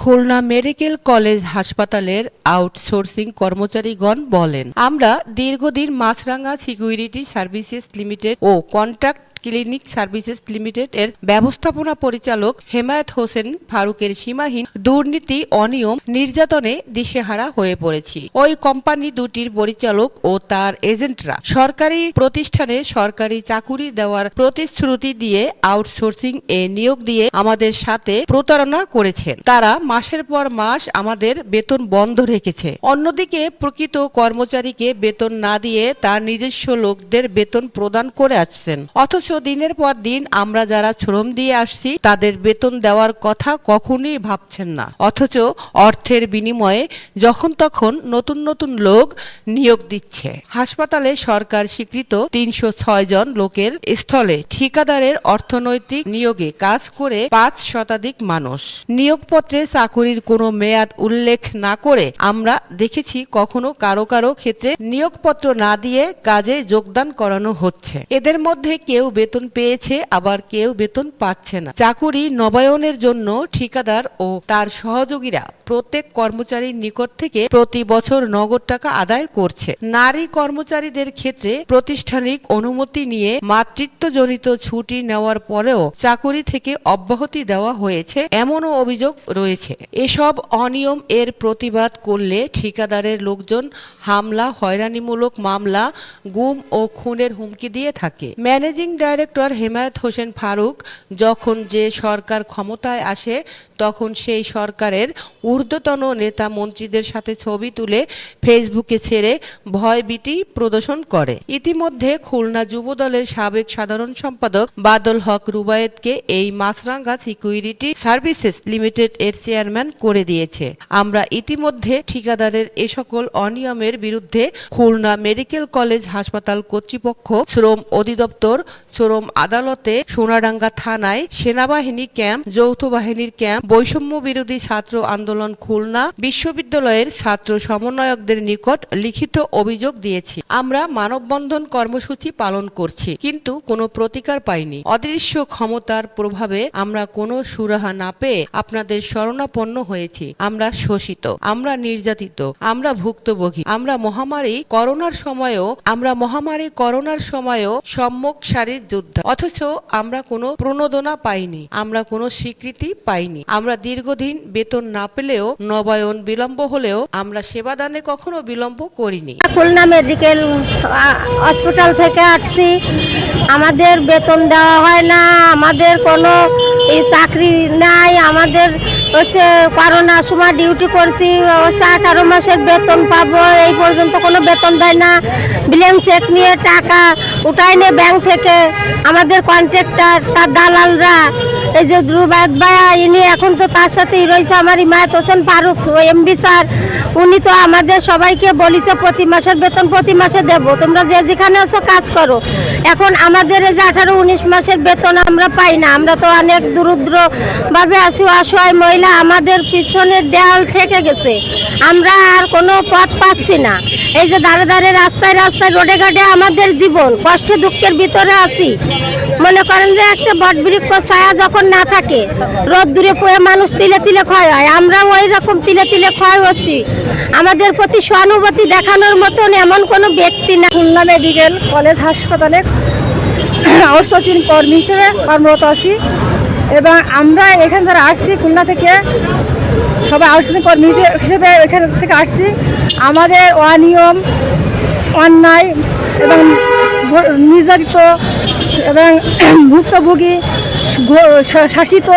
Khulna medical college হাসপাতালের outsourcing কর্মচারীগণ বলেন, আমরা দীর্ঘদিন মাছরাঙ্গা সিকিউরিটি সার্ভিসেস লিমিটেড ও কন্ট্রাক্ট ক্লিনিক সার্ভিসেস লিমিটেড এর ব্যবস্থাপনা পরিচালক হেমায়ত হোসেন ফারুকের সীমাহীন দুর্নীতি, অনিয়ম, নির্যাতনে দিশেহারা হয়ে পড়েছি। ওই কোম্পানি দুটির পরিচালক ও তার এজেন্টরা সরকারি প্রতিষ্ঠানে সরকারি চাকুরি দেওয়ার প্রতিশ্রুতি দিয়ে আউটসোর্সিং এ নিয়োগ দিয়ে আমাদের সাথে প্রতারণা করেছেন। তারা মাসের পর মাস আমাদের বেতন বন্ধ রেখেছে। অন্যদিকে প্রকৃত কর্মচারীকে বেতন না দিয়ে তার নিজস্ব লোকদের বেতন প্রদান করে আসছেন। অথচ দিনের পর দিন আমরা যারা শ্রম দিয়ে আসছি, তাদের বেতন দেওয়ার কথা কখনোই ভাবছেন না। অথচ অর্থের বিনিময়ে যখন তখন নতুন নতুন লোক নিয়োগ দিচ্ছে। হাসপাতালে সরকার স্বীকৃত তিনশো ছয় জন লোকের স্থলে ঠিকাদারের অর্থনৈতিক নিয়োগে কাজ করে পাঁচ শতাধিক মানুষ। নিয়োগপত্রে চাকুরির কোনো মেয়াদ উল্লেখ না করে আমরা দেখেছি কখনো কারও কারও ক্ষেত্রে নিয়োগপত্র না দিয়ে কাজে যোগদান করানো হচ্ছে। এদের মধ্যে কেউ বেতন পেয়েছে আবার কেউ বেতন পাচ্ছে না। চাকুরি নবায়নের জন্য ঠিকাদার ও তার সহযোগীরা প্রত্যেক কর্মচারীর নিকট থেকে প্রতি বছর নগদ টাকা আদায় করছে। নারী কর্মচারীদের ক্ষেত্রে প্রাতিষ্ঠানিক অনুমতি নিয়ে মাতৃত্বজনিত ছুটি নেওয়ার পরেও চাকুরি থেকে অব্যাহতি দেওয়া হয়েছে এমনও অভিযোগ রয়েছে। এসব অনিয়ম এর প্রতিবাদ করলে ঠিকাদারের লোকজন হামলা, হয়রানিমূলক মামলা, গুম ও খুনের হুমকি দিয়ে থাকে। ম্যানেজিং ডাইরেক্টর হেমায়ত হোসেন ফারুক যখন যে সরকার ক্ষমতায় আসে, তখন সেই সরকারের ঊর্ধ্বতন নেতা মন্ত্রীদের সাথে ছবি তুলে ফেসবুকে ছেড়ে ভয়ভীতি প্রদর্শন করে। ইতিমধ্যে খুলনা যুবদলের সাবেক সাধারণ সম্পাদক বাদল হক রুবায়েতকে এই মাছরাঙ্গা সিকিউরিটি সার্ভিসেস লিমিটেড এর চেয়ারম্যান করে দিয়েছে। আমরা ইতিমধ্যে ঠিকাদারের এ সকল অনিয়মের বিরুদ্ধে খুলনা মেডিকেল কলেজ হাসপাতাল কর্তৃপক্ষ শ্রম অধিদপ্তর শ্রম আদালতে সোনাডাঙ্গা থানায় সেনাবাহিনী ক্যাম্প, যৌথ বাহিনীর ক্যাম্প বৈষম্য বিরোধী ছাত্র আন্দোলন খুলনা বিশ্ববিদ্যালয়ের ছাত্র সমন্বয়কদের নিকট লিখিত অভিযোগ দিয়েছি। আমরা মানববন্ধন কর্মসূচি পালন করছি, কিন্তু কোনো প্রতিকার পাইনি। অদৃশ্য ক্ষমতার প্রভাবে আমরা কোনো সুরাহা না পেয়ে আপনাদের শরণাপন্ন হয়েছি। আমরা শোষিত, আমরা নির্যাতিত, আমরা ভুক্তভোগী, আমরা মহামারী করোনার সময়েও, আমরা মহামারী করোনার সময়েও সম্মুখ সারির যোদ্ধা। অথচ আমরা কোনো প্রণোদনা পাইনি, আমরা কোনো স্বীকৃতি পাইনি। আমরা দীর্ঘদিন বেতন না পেলেও নবায়ন বিলম্ব হলেও আমরা সেবাদানে কখনো বিলম্ব করিনি। খুলনা মেডিকেল হসপিটাল থেকে আসছি। আমাদের বেতন দেওয়া হয় না, আমাদের কোনো এই চাকরি নাই, আমাদের হচ্ছে করোনার সময় ডিউটি করছি আঠারো মাসের বেতন পাবো, এই পর্যন্ত কোনো বেতন দেয় না। ব্ল্যাঙ্ক চেক নিয়ে টাকা উঠায় নিয়ে ব্যাংক থেকে। আমাদের কন্ট্রাক্টর, তার দালালরা এই যে ধ্রুবাদ ভাইয়া, ইনি এখন তো তার সাথেই রয়েছে আমার ইমায়ত হোসেন ফারুক এমবি স্যার। উনি তো আমাদের সবাইকে বলিছে প্রতি মাসের বেতন প্রতি মাসে দেব। তোমরা যে যেখানে আছো কাজ করো। এখন আমাদের এই যে আঠারো, উনিশ মাসের বেতন আমরা পাই না। আমরা তো অনেক দূরদ্র ভাবে আছি, অসহায় মহিলা, আমাদের পিছনের দেয়াল থেকে গেছে। আমরা আর কোনো পথ পাচ্ছি না। এই যে দাঁড়ে দাঁড়িয়ে রাস্তায় রাস্তায়, রোডে ঘাটে আমাদের জীবন, কষ্টে দুঃখের ভিতরে আছি। মনে করেন যে একটা বটবৃক্ষ ছায়া যখন না থাকে, রোদ দূরে পড়ে মানুষ তিলে তিলে ক্ষয় হয়। আমরা ওই রকম তিলে তিলে ক্ষয় হচ্ছি। আমাদের প্রতি সহানুভূতি দেখানোর মতন এমন কোনো ব্যক্তি না। খুলনা মেডিকেল কলেজ হাসপাতালে আউটসোর্সিং কর্মী হিসেবে কর্মরত আছি। এবং আমরা এখানে যারা আসছি, খুলনা থেকে সবাই আউটসোর্সিং কর্মী হিসেবে এখান থেকে আসছি। আমাদের অনিয়ম, অন্যায় এবং নির্যাতিত এবং ভুক্তভোগী শাসিত,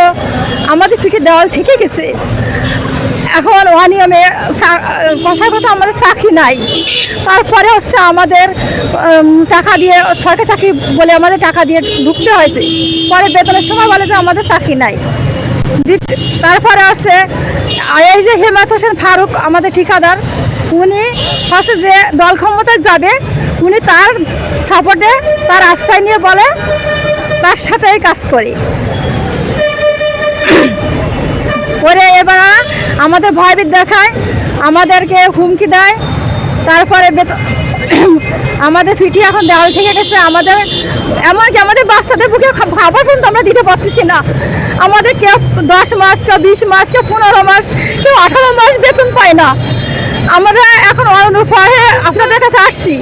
আমাদের পিঠে দেওয়াল থেকে গেছে। এখন অনিয়মে কথায় কথা আমাদের চাকরি নাই। তারপরে হচ্ছে আমাদের টাকা দিয়ে, সরকারি চাকরি বলে আমাদের টাকা দিয়ে ঢুকতে হয়েছে। পরে বেতনের সময় বলে যে আমাদের চাকরি নাই। তারপরে হচ্ছে এই যে হেমায়ত হোসেন ফারুক, আমাদের ঠিকাদার, উনি হচ্ছে যে দল ক্ষমতায় যাবে, উনি তার সাপোর্টে তার আশ্রয় নিয়ে বলে, তার সাথেই কাজ করি। করে এবার আমাদের ভয়ভীত দেখায়, আমাদেরকে হুমকি দেয়, তারপরে আমাদের ফিটি এখন দেওয়াল থেকে গেছে, আমাদের, এমনকি আমাদের বাচ্চাদের বুকে খাবার পর্যন্ত আমরা দিতে পারতেছি না। আমাদের কেউ দশ মাস, কেউ বিশ মাস, কেউ পনেরো মাস, কেউ আঠারো মাস বেতন পায় না। আমরা এখন অনুপায়ে আপনাদের কাছে আসছি।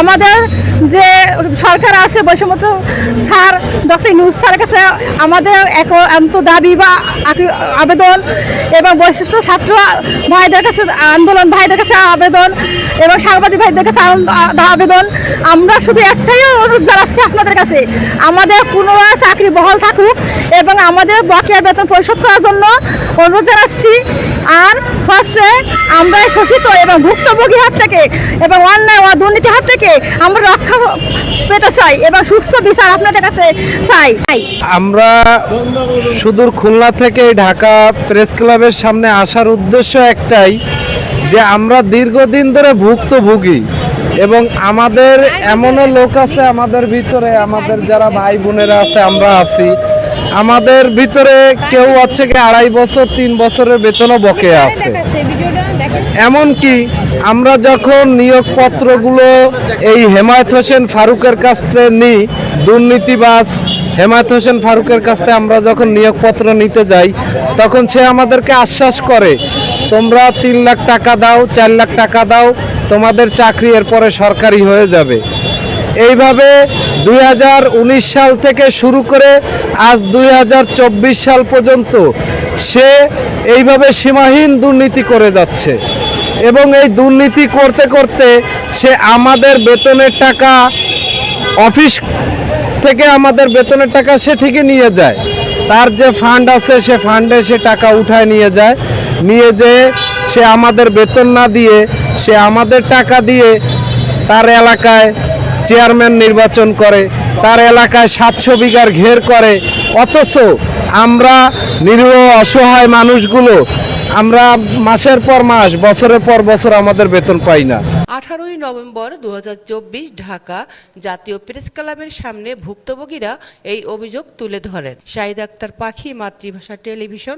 আমাদের যে সরকার আছে, বৈষম্যত স্যার, ডক্টর নিউজ স্যারের কাছে আমাদের এক এত দাবি বা আবেদন এবং বৈশিষ্ট্য ছাত্র ভাইদের কাছে, আন্দোলন ভাইদের কাছে আবেদন এবং সাংবাদিক ভাইদের কাছে আবেদন। আমরা শুধু একটাই অনুরোধ জানাচ্ছি আপনাদের কাছে, আমাদের পুনরায় চাকরি বহাল থাকুক এবং আমাদের বকেয়া বেতন পরিশোধ করার জন্য অনুরোধ জানাচ্ছি। আর হচ্ছে আমরা শোষিত এবং ভুক্তভোগী হাত থেকে এবং অন্যায় ও দুর্নীতি হাত থেকে আমরা রক্ষা পেতে চাই এবং সুস্থ বিচার আপনাদের কাছে চাই। আমরা সুদূর খুলনা থেকে ঢাকা প্রেস ক্লাবের সামনে আসার উদ্দেশ্য একটাই যে আমরা দীর্ঘদিন ধরে ভুক্তভোগী এবং আমাদের এমনও লোক আছে আমাদের ভিতরে আমাদের যারা ভাই বোনেরা আছে আমরা আছি। আমাদের ভিতরে কেউ হচ্ছে কি আড়াই বছর তিন বছরের বেতনও বকেয়া আছে। এমনকি আমরা যখন নিয়োগপত্রগুলো এই হেমায়ত হোসেন ফারুকের কাছ থেকে নিই, দুর্নীতিবাজ হেমায়ত হোসেন ফারুকের কাছ থেকে আমরা যখন নিয়োগপত্র নিতে যাই, তখন সে আমাদেরকে আশ্বাস করে, তোমরা তিন লাখ টাকা দাও, চার লাখ টাকা দাও, তোমাদের চাকরি এরপরে সরকারি হয়ে যাবে। এইভাবে দুই হাজার উনিশ সাল থেকে শুরু করে আজ দুই হাজার চব্বিশ সাল পর্যন্ত সে এইভাবে সীমাহীন দুর্নীতি করে যাচ্ছে। এবং এই দুর্নীতি করতে করতে সে আমাদের বেতনের টাকা অফিস থেকে আমাদের বেতনের টাকা সে থেকে নিয়ে যায়। তার যে ফান্ড আছে, সে ফান্ডে সে টাকা উঠায় নিয়ে যায়। নিয়ে যেয়ে সে আমাদের বেতন না দিয়ে, সে আমাদের টাকা দিয়ে তার এলাকায় চেয়ারম্যান নির্বাচন করে, তার এলাকায় সাতশো বিঘার ঘের করে। অথচ আমরা নিরীহ, অসহায় মানুষগুলো আমরা মাসের পর মাস, বছরের পর বছর আমাদের বেতন পাই না। আঠারোই নভেম্বর দু হাজার চব্বিশ ঢাকা জাতীয় প্রেস ক্লাবের সামনে ভুক্তভোগীরা এই অভিযোগ তুলে ধরেন। শাহিদ আক্তার পাখি, মাতৃভাষা টেলিভিশন।